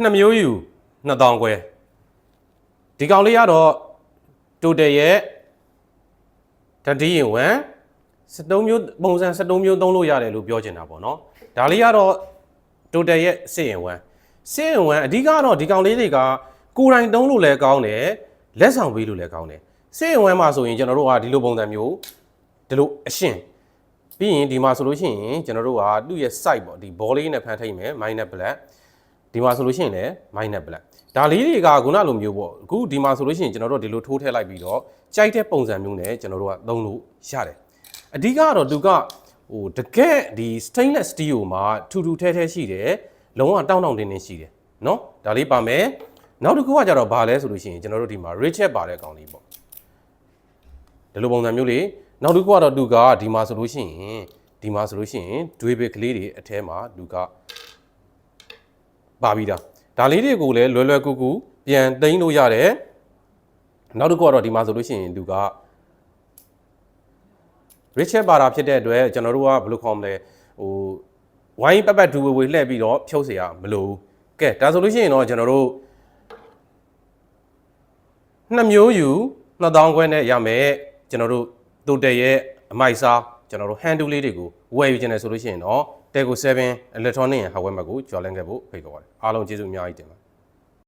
နှစ်မျိုးယူ2000ခွဲဒီကောင်လေးကတော့တိုတယ်ရဲ့တတိယဝန်73မျိုးပုံစံ73မျိုးသုံးလို့ရတယ်လို့ပြောချင်တာပေါ့နော်ဒါလေးကတော့တိုတယ်ရဲ့စစ်ရင်ဝန်စစ်ရင်ဝန်အဓိကတော့ဒီကောင်လေးတွေကကိုယ်တိုင်သုံးလို့လည်းကောင်းတယ်လက်ဆောင်ပေးလို့လည်းကောင်းတယ်စစ်ရင်ဝန်မှာဆိုရင်ကျွန်တော်တို့ကဒီလိုပုံစံမျိုးဒီလိုအရှင်ပြီးရင်ဒီမှာဆိုလို့ရှိရင်ကျွန်တော်တို့ကသူ့ရဲ့ site ပေါ့ဒီ ball လေးနဲ့ဖန်ထိတ်မယ် minus black ဒီမှာဆိုလို့ရှိရင်လည်း minus black ဒါလေးတွေကခုနလိုမျိုးပေါ့အခုဒီမှာဆိုလို့ရှိရင်ကျွန်တော်တို့ဒီလိုထိုးထည့်လိုက်ပြီးတော့ကြိုက်တဲ့ပုံစံမျိုးနဲ့ကျွန်တော်တို့ကသုံးလို့ရတယ်အဓိကကတော့သူကဟိုတကယ်ဒီ stainless steel ကိုမှာထူထူထဲထဲရှိတယ်လုံးဝတောင်းတောင်းတင်းတင်းရှိတယ်เนาะဒါလေးပါမယ်နောက်တစ်ခုကကြတော့ဘာလဲဆိုလို့ရှိရင်ကျွန်တော်တို့ဒီမှာ richet ပါတဲ့ကောင်လေးပေါ့ ဒီလိုပုံစံမျိုးလေးနောက်တစ်ခုကတော့သူကဒီမှာဆိုလို့ရှိရင်ဒီမှာဆိုလို့ရှိရင်ဒွေဘစ်ကလေးတွေအထဲမှာသူက ပါပြီးသားဒါလေးတွေကိုလည်းလွယ်လွယ်ကူကူပြန်သိမ်းလို့ရတယ်နောက်တစ်ခုကတော့ဒီမှာဆိုလို့ရှိရင်သူက Richard ပါတာဖြစ်တဲ့အတွက်ကျွန်တော်တို့ကဘယ်လိုခေါ်မလဲဟိုဝိုင်းပတ်ပတ်ဒူဝေဝေလှည့်ပြီးတော့ဖြုတ်เสียရမလို့ကဲဒါဆိုလို့ရှိရင်တော့ကျွန်တော်တို့ နှစ်မျိုးယူ2000ခွဲနဲ့ရမယ်ကျွန်တော်တို့တိုတယ်ရဲ့အမိုက်စားကျွန်တော်တို့ handle လေးတွေကို ဝယ်ယူခြင်းနဲ့ဆိုလို့ရှိရင်တော့ Tego 7 electronic hardware မှာကိုကြော်လန့်ခဲ့ဖို့ဖိတ်ခေါ်ပါတယ်အားလုံးကျေးဇူးအများကြီးတင်ပါတယ်